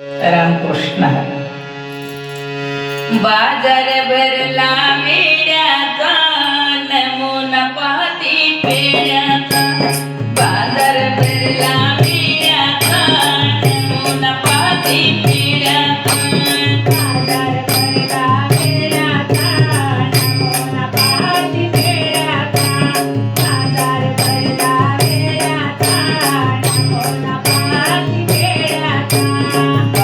रामकृष्ण बाजार भरला मेड्याचा Thank you.